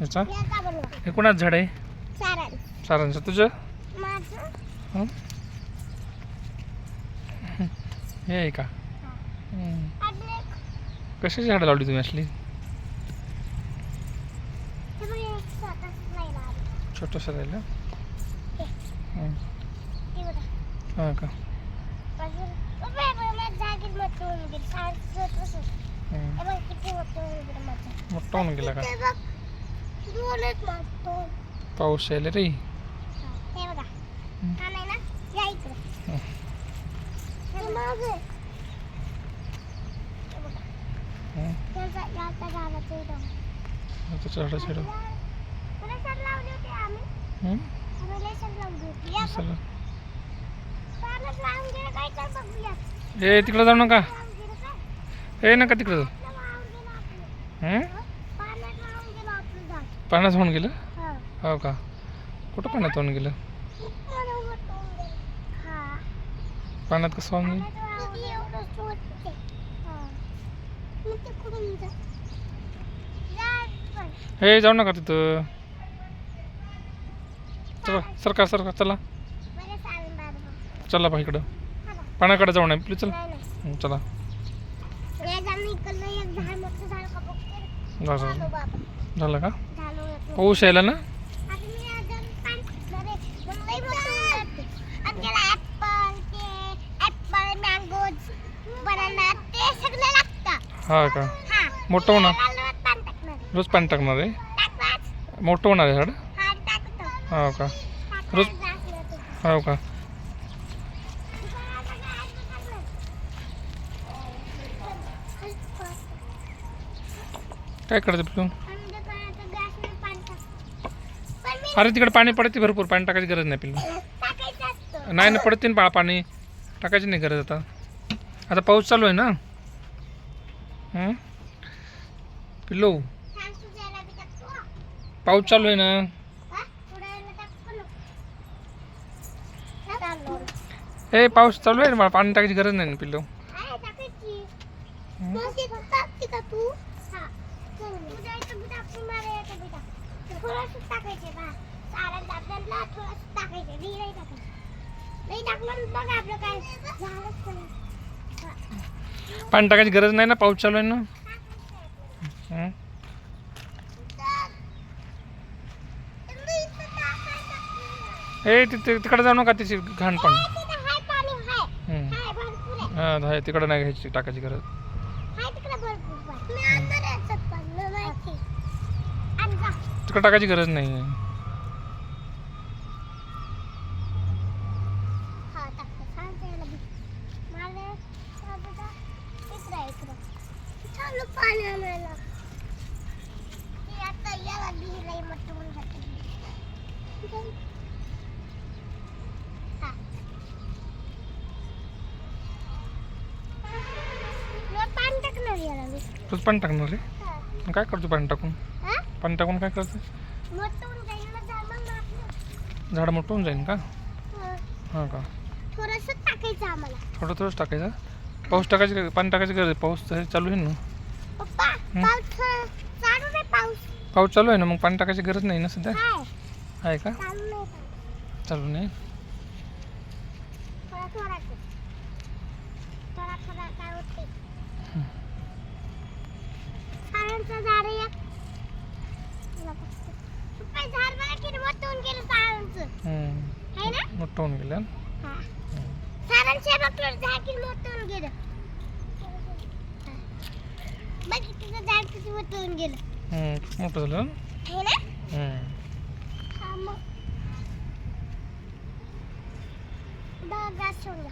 याचा? हे कोणाचं झाड आहे? सारण सारांचं तुझं? हं? आहे का? कशाची झाडं लावली तुम्ही असली. छोटंसं राहिलं? हं. का. मोठा होऊन गेला. का? ते बघ, दोनच मोठं. पाऊस यायला रे हे बघा. हा नाही ना? इकडं. हं. हे मागं. छेडू तुला सर लावली होती आम्ही? आम्ही सर लावली होती या चला. ए तिकडं जाऊ नका ए नका तिकडं जाऊ आपलं वाहून गेलं आपलं हं? हं? पाण्यात वाहून गेलं आपलं झाड पाण्यात होऊन गेलं हा का कुठं पाण्यात होऊन गेलं. हा पाण्यात कसं वाहून गेलं. हा. जाऊ नका तिथं चला सरका सरका चला. चला बा इकडं. पाण्याकडे जाऊ नये प्लीज चला नाही, नाही. चला झालं का. पाऊस यायला ना? हा का? मोठं होणार? रोज पाणी टाकणार आहे? मोठं होणार आहे झाड? हा, हो का? रोज- हो का? काय करायचं तू पण आता ग्लासमध्ये पाणी टाक. पण मी अरे तिकडे पाणी पडते भरपूर पाणी टाकायची गरज नाही पिल्लू. नाही नाही ना पडते ना पा- पाणी. टाकायची नाही गरज आता. आता पाऊस चालू आहे ना? पिल्लू पाऊस चालू आहे ना? हे ए पाऊस चालू आहे ना मला पाणी टाकायची गरज नाही ना पिल्लू. टाकायची. सारण आपल्याला थोडंसं टाकायचं. नाही टाकायचं. बघ आपलं काय झालंच नाही. पाणी टाकायची गरज नाही ना पाऊस चालू आहे ना. हं? ए तिथे तिकडे जाऊ नका तिची घाण पण. हं. तिकडे नाही घ्यायची टाकायची गरज. तिकडे टाकायची गरज नाही आहे हा, टाकतो. सांगते याला बी. मला हा बेटा, इकडं आहे, इकडं. चालू पाणी आणायला. आता याला. तूच पाणी टाकणार रे काय करतो पाणी टाकून? पाणी टाकून काय करतो? झाड मोठं होऊन जाईल का? हा. का? थोडंसं टाकायचं आम्हाला. थोडं थोडंच टाकायचं? पाऊस टाकायची पाणी टाकायची गरज पाऊस चालू आहे ना? पाऊस चालू नाही पाऊस पाऊस चालू आहे ना मग पाणी टाकायची गरज नाही ना सध्या हाय आहे का चालू नाही पाऊस चालू नाही थोडा थोडा कर. थोडा थोडा काय होते साळांचं झाड आहे एक. तुला बघते. पप्पा, झाड बघा किती मोठं होऊन गेलं साळांचं. ना? मोठं होऊन गेलं हा. साळांचं बघ तुला झाड किती मोठं होऊन गेलं. बघ तिचं झाड कसं गेलं हम्म मोठं झालं आहे ना हम्म मग दहा गास सोडला